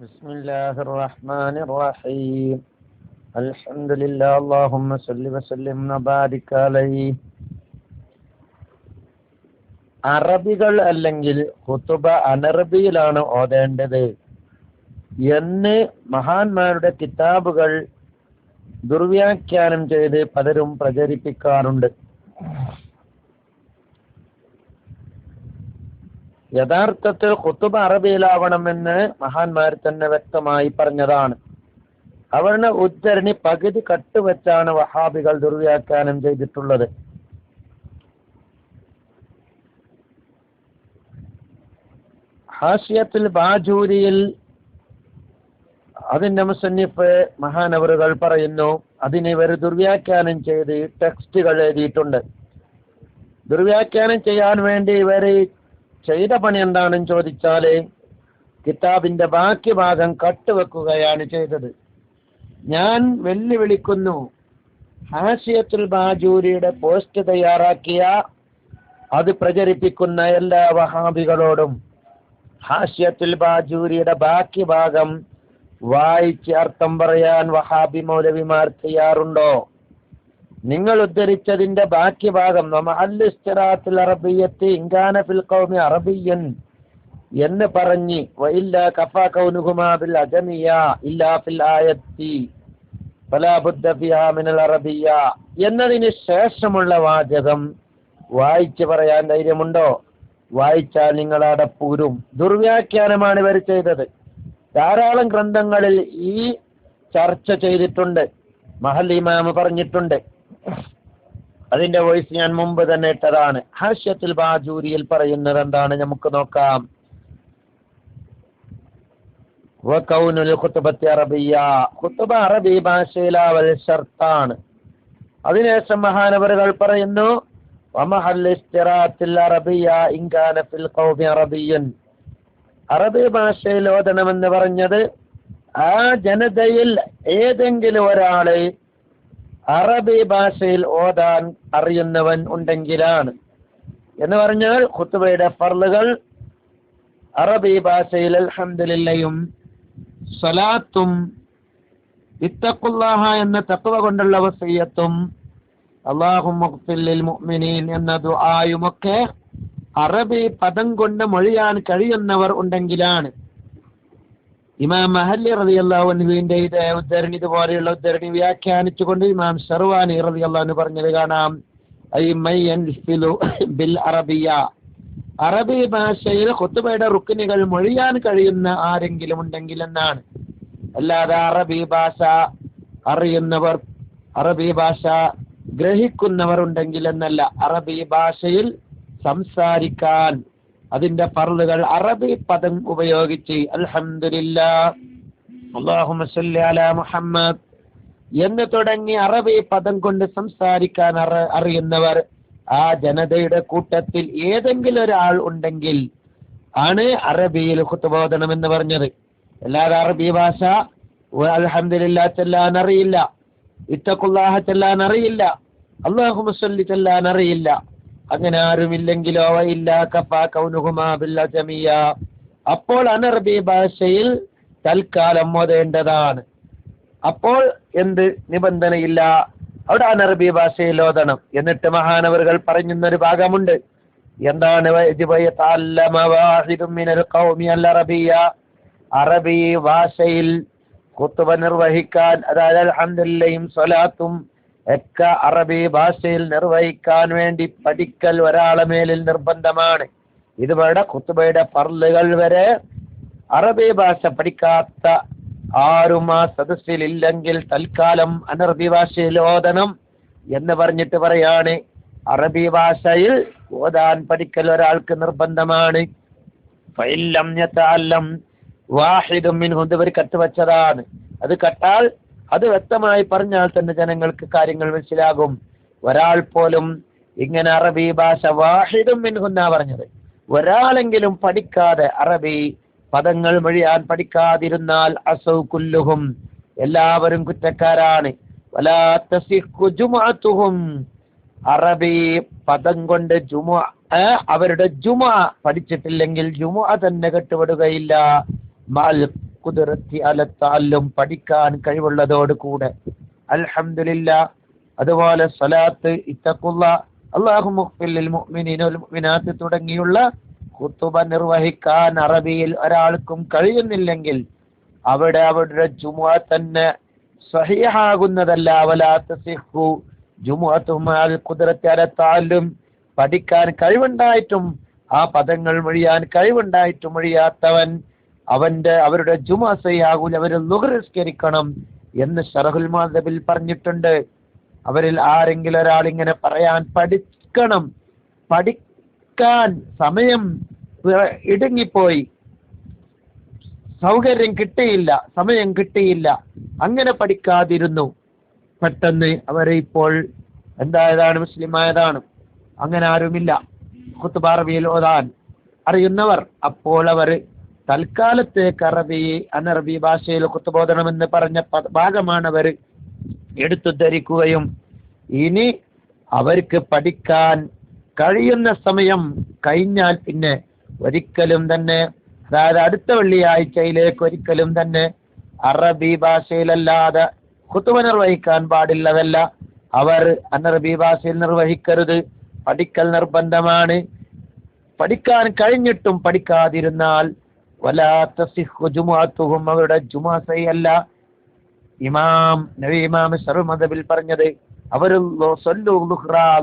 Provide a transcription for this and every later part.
بسم الله الرحمن الرحيم الحمد لله اللهم صل وسلم وبارك عليه അറബികൾ അല്ലെങ്കിൽ ഹുത്തുബ അനറബിയിലാണ് ഓതേണ്ടത് എന്ന് മഹാന്മാരുടെ കിതാബുകൾ ദുർവ്യാഖ്യാനം ചെയ്ത് പലരും പ്രചരിപ്പിക്കാറുണ്ട് യഥാർത്ഥത്തിൽ ഖുത്തുബ അറബിയിലാവണമെന്ന് മഹാന്മാർ തന്നെ വ്യക്തമായി പറഞ്ഞതാണ്. അവരുടെ ഉദ്ധരണി പകുതി കട്ടുവെച്ചാണ് വഹാബികൾ ദുർവ്യാഖ്യാനം ചെയ്തിട്ടുള്ളത്. ഹാഷിയത്തിൽ ബാജൂരിയിൽ അതിന്റെ മുസന്നിഫ് മഹാനവറുകൾ പറയുന്നു അതിന് ഇവർ ദുർവ്യാഖ്യാനം ചെയ്ത് ടെക്സ്റ്റുകൾ എഴുതിയിട്ടുണ്ട്. ദുർവ്യാഖ്യാനം ചെയ്യാൻ വേണ്ടി ഇവർ ചെയ്ത പണി എന്താണെന്ന് ചോദിച്ചാൽ കിതാബിന്റെ ബാക്കി ഭാഗം കട്ടുവെക്കുകയാണ് ചെയ്തത്. ഞാൻ വെല്ലുവിളിക്കുന്നു. ഹാഷിയത്തുൽ ബാജൂരിയുടെ പോസ്റ്റ് തയ്യാറാക്കിയ അത് പ്രചരിപ്പിക്കുന്ന എല്ലാ വഹാബികളോടും ഹാസ്യത്തുൽ ബാജൂരിയുടെ ബാക്കി ഭാഗം വായിച്ച് അർത്ഥം പറയാൻ വഹാബി മൗലവിമാർ തയ്യാറുണ്ടോ? നിങ്ങൾ ഉദ്ധരിച്ചതിന്റെ ബാക്കി ഭാഗം അറബിയൻ എന്ന് പറഞ്ഞ് എന്നതിന് ശേഷമുള്ള വാചകം വായിച്ചു പറയാൻ ധൈര്യമുണ്ടോ? വായിച്ചാൽ നിങ്ങൾ അടപ്പൂരും. ദുർവ്യാഖ്യാനമാണ് ഇവർ ചെയ്തത്. ധാരാളം ഗ്രന്ഥങ്ങളിൽ ഈ ചർച്ച ചെയ്തിട്ടുണ്ട്. മഹൽ ഇമാമ് പറഞ്ഞിട്ടുണ്ട്. അതിന്റെ വോയിസ് ഞാൻ മുമ്പ് തന്നെ ഇട്ടതാണ്. ഹർഷത്തിൽ ബാജൂരിയിൽ പറയുന്നത് എന്താണ് നമുക്ക് നോക്കാം. അറബി ഭാഷയിലാവൽ അതിനുശേഷം മഹാനവറുകൾ പറയുന്നു അറബി ഭാഷയിൽ ഓതണമെന്ന് പറഞ്ഞത് ആ ജനതയിൽ ഏതെങ്കിലും ഒരാൾ അറബി ഭാഷയിൽ ഓതാൻ അറിയുന്നവൻ ഉണ്ടെങ്കിലാണ്. എന്ന് പറഞ്ഞാൽ ഖുത്തുബയുടെ ഫർലുകൾ അറബി ഭാഷയിൽ അൽഹംദുലില്ലയും സലാത്തും ഇത്തക്കുല്ലാഹ എന്ന തത്വ കൊണ്ടുള്ള വസയ്യത്തും അള്ളാഹു മുഅ്മിനീൻ എന്ന ദുആയുമൊക്കെ അറബി പദം കൊണ്ട് മൊഴിയാൻ കഴിയുന്നവർ ഉണ്ടെങ്കിലാണ്. ഇമാം മഹല്ലി റതി അള്ളാഹുവിന്റെ ഇത് ഉദ്ധരണി ഇതുപോലെയുള്ള ഉദ്ധരണി വ്യാഖ്യാനിച്ചുകൊണ്ട് ഇമാം ഷർവാനി റളിയല്ലാഹു പറഞ്ഞത് കാണാം. ബിൽ അറബിയ. അറബി ഭാഷയിൽ ഖുത്തുബയുടെ റുക്കിനുകൾ മൊഴിയാൻ കഴിയുന്ന ആരെങ്കിലും ഉണ്ടെങ്കിൽ എന്നാണ്. അല്ലാതെ അറബി ഭാഷ അറിയുന്നവർ അറബി ഭാഷ ഗ്രഹിക്കുന്നവർ ഉണ്ടെങ്കിൽ എന്നല്ല. അറബി ഭാഷയിൽ സംസാരിക്കാൻ അതിന്റെ ഫർളുകൾ അറബി പദം ഉപയോഗിച്ച് അലാ മുഹമ്മദ് എന്ന് തുടങ്ങി അറബി പദം കൊണ്ട് സംസാരിക്കാൻ അറ അറിയുന്നവർ ആ ജനതയുടെ കൂട്ടത്തിൽ ഏതെങ്കിലും ഒരാൾ ഉണ്ടെങ്കിൽ ആണ് അറബിയിൽ ഹുത്തുബോധനം എന്ന് പറഞ്ഞത്. അല്ലാതെ അറബി ഭാഷ അലഹമില്ലാ ചെല്ലാൻ അറിയില്ല ഇത്തക്കുള്ളാഹ ചെല്ലാൻ അറിയില്ല അള്ളാഹു മുസല്ലി ചെല്ലാൻ അറിയില്ല അങ്ങനെ ആരുമില്ലെങ്കിലോ ഇല്ല കഫ കൗനുഹുമാ ബില്ല ജമിയ. അപ്പോൾ അനറബി ഭാഷയിൽ തൽക്കാലം ഓതേണ്ടതാണ്. അപ്പോൾ എന്ത്? നിബന്ധനയില്ല. അവിടെ അനറബി ഭാഷയിൽ ഓതണം. എന്നിട്ട് മഹാനവറുകൾ പറഞ്ഞൊരു ഭാഗമുണ്ട്. എന്താണ് അറബി ഭാഷയിൽ കുത്തുബ നിർവഹിക്കാൻ അതായത് അലഹദില്ലയും സ്വലാത്തും ഒക്കെ അറബി ഭാഷയിൽ നിർവഹിക്കാൻ വേണ്ടി പഠിക്കൽ ഒരാളെ മേലിൽ നിർബന്ധമാണ്. ഇതുവരെ കുത്തുബയുടെ പർലുകൾ വരെ അറബി ഭാഷ പഠിക്കാത്ത ആരും ആ സദസ്സിൽ ഇല്ലെങ്കിൽ തൽക്കാലം അനറബി ഭാഷയിൽ ഓതണം എന്ന് പറഞ്ഞിട്ട് പറയാണ്. അറബി ഭാഷയിൽ ഓതാൻ പഠിക്കൽ ഒരാൾക്ക് നിർബന്ധമാണ്. ഫൈലം വാഹിദും ഒരു കത്ത് കട്ടുവച്ചതാണ് അത് കട്ടാൽ അത് വ്യക്തമായി പറഞ്ഞാൽ തന്നെ ജനങ്ങൾക്ക് കാര്യങ്ങൾ മനസ്സിലാകും. ഒരാൾ പോലും ഇങ്ങനെ അറബി ഭാഷ വാഹിദും മിൻഹുന്ന പറഞ്ഞത്. ഒരാളെങ്കിലും പഠിക്കാതെ അറബി പദങ്ങൾ മൊഴിയാൻ പഠിക്കാതിരുന്നാൽ അസൗകുല്ലുഹും എല്ലാവരും കുറ്റക്കാരാണ്. അറബി പദം കൊണ്ട് ജുമ അവരുടെ ജുമ പഠിച്ചിട്ടില്ലെങ്കിൽ ജുമ തന്നെ കെട്ടുപെടുകയില്ല. കുതിർത്തി അലത്താലും പഠിക്കാൻ കഴിവുള്ളതോട് കൂടെ അൽഹംദുലില്ല അതുപോലെ സ്വലാത്ത് ഇത്തക്കുള്ള അള്ളാഹു മുഅ്മിനാത്ത് തുടങ്ങിയുള്ള കുത്തുബ നിർവഹിക്കാൻ അറബിയിൽ ഒരാൾക്കും കഴിയുന്നില്ലെങ്കിൽ അവിടെ അവരുടെ ജുമുഅ തന്നെ സഹിഹാകുന്നതല്ല. വലാത്ത സിഹു ജുമുഅത്തുമാൽ കുതിരത്തെ അലത്താലും പഠിക്കാൻ കഴിവുണ്ടായിട്ടും ആ പദങ്ങൾ മൊഴിയാൻ കഴിവുണ്ടായിട്ടും മൊഴിയാത്തവൻ അവന്റെ അവരുടെ ജുമാസയാകൂല അവർ ലുഹറിസ്കരിക്കണം എന്ന് ഷറഹുൽ മാധബിൽ പറഞ്ഞിട്ടുണ്ട്. അവരിൽ ആരെങ്കിലും ഒരാൾ ഇങ്ങനെ പറയാൻ പഠിക്കണം. പഠിക്കാൻ സമയം ഇടുങ്ങിപ്പോയി. സൗകര്യം കിട്ടിയില്ല സമയം കിട്ടിയില്ല. അങ്ങനെ പഠിക്കാതിരുന്നു. പെട്ടെന്ന് അവരെ ഇപ്പോൾ എന്തായതാണ് മുസ്ലിമായതാണ്. അങ്ങനെ ആരുമില്ല. കുത്തുപാറവിയിൽ ഓതാൻ അറിയുന്നവർ അപ്പോൾ അവർ തൽക്കാലത്തേക്ക് അറബി അനറബി ഭാഷയിൽ കുത്തുബോധനമെന്ന് പറഞ്ഞ ഭാഗമാണ് അവർ എടുത്തു ധരിക്കുകയും ഇനി അവർക്ക് പഠിക്കാൻ കഴിയുന്ന സമയം കഴിഞ്ഞാൽ പിന്നെ ഒരിക്കലും തന്നെ അതായത് അടുത്ത വെള്ളിയാഴ്ചയിലേക്ക് ഒരിക്കലും തന്നെ അറബി ഭാഷയിലല്ലാതെ കുത്തുബ നിർവഹിക്കാൻ പാടില്ലതല്ല. അവർ അനറബി ഭാഷയിൽ നിർവഹിക്കരുത്. പഠിക്കൽ നിർബന്ധമാണ്. പഠിക്കാൻ കഴിഞ്ഞിട്ടും പഠിക്കാതിരുന്നാൽ അവരുടെ ജുമാസയല്ല ഇമാം നബി ഇമാം സർവമതബിൽ പറഞ്ഞത് അവർ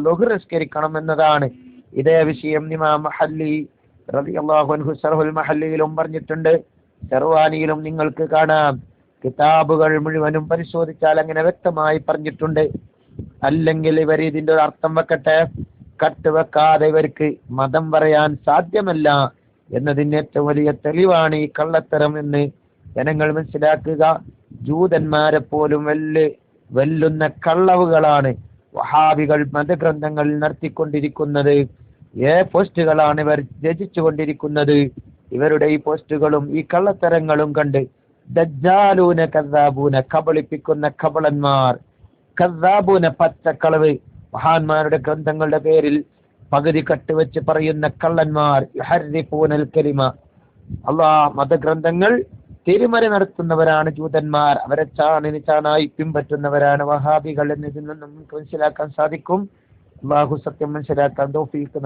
ലുഹ്റസ്കരിക്കണം എന്നതാണ്. ഇതേ വിഷയം ഇമാം മഹല്ലി അൻഹു സർഹുൽ മഹല്ലിയിലും പറഞ്ഞിട്ടുണ്ട്. സർവാനിയിലും നിങ്ങൾക്ക് കാണാം. കിതാബുകൾ മുഴുവനും പരിശോധിച്ചാൽ അങ്ങനെ വ്യക്തമായി പറഞ്ഞിട്ടുണ്ട്. അല്ലെങ്കിൽ ഇവർ ഇതിന്റെ ഒരു അർത്ഥം വെക്കട്ടെ? കട്ട് വെക്കാതെ ഇവർക്ക് മതം പറയാൻ സാധ്യമല്ല. എന്നതിന് ഏറ്റവും വലിയ തെളിവാണ് ഈ കള്ളത്തരം എന്ന് ജനങ്ങൾ മനസ്സിലാക്കുക. ജൂതന്മാരെ പോലും വെല്ല് വെല്ലുന്ന കള്ളവുകളാണ് വഹാബികൾ മതഗ്രന്ഥങ്ങളിൽ നടത്തിക്കൊണ്ടിരിക്കുന്നത്. ഏ പോസ്റ്റുകളാണ് ഇവർ രചിച്ചുകൊണ്ടിരിക്കുന്നത്. ഇവരുടെ ഈ പോസ്റ്റുകളും ഈ കള്ളത്തരങ്ങളും കണ്ട് ദജ്ജാലൂന കസാബൂന കബളിപ്പിക്കുന്ന കബളന്മാർ കസാബൂന പച്ചക്കളവ് മഹാന്മാരുടെ ഗ്രന്ഥങ്ങളുടെ പേരിൽ പകുതി കട്ടുവെച്ച് പറയുന്ന കള്ളന്മാർ കലിമ. അള്ളാ മതഗ്രന്ഥങ്ങൾ തിരുമറി നടത്തുന്നവരാണ് ജൂതന്മാർ. അവരെ ചാണിന് ചാണായി പിൻപറ്റുന്നവരാണ് വഹാബികൾ എന്നതിൽ നിന്നും നമുക്ക് മനസ്സിലാക്കാൻ സാധിക്കും. അള്ളാഹു സത്യം മനസ്സിലാക്കാൻ തോഫീക്ക്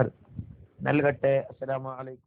നൽകട്ടെ. അസ്സലാമു അലൈക്കും.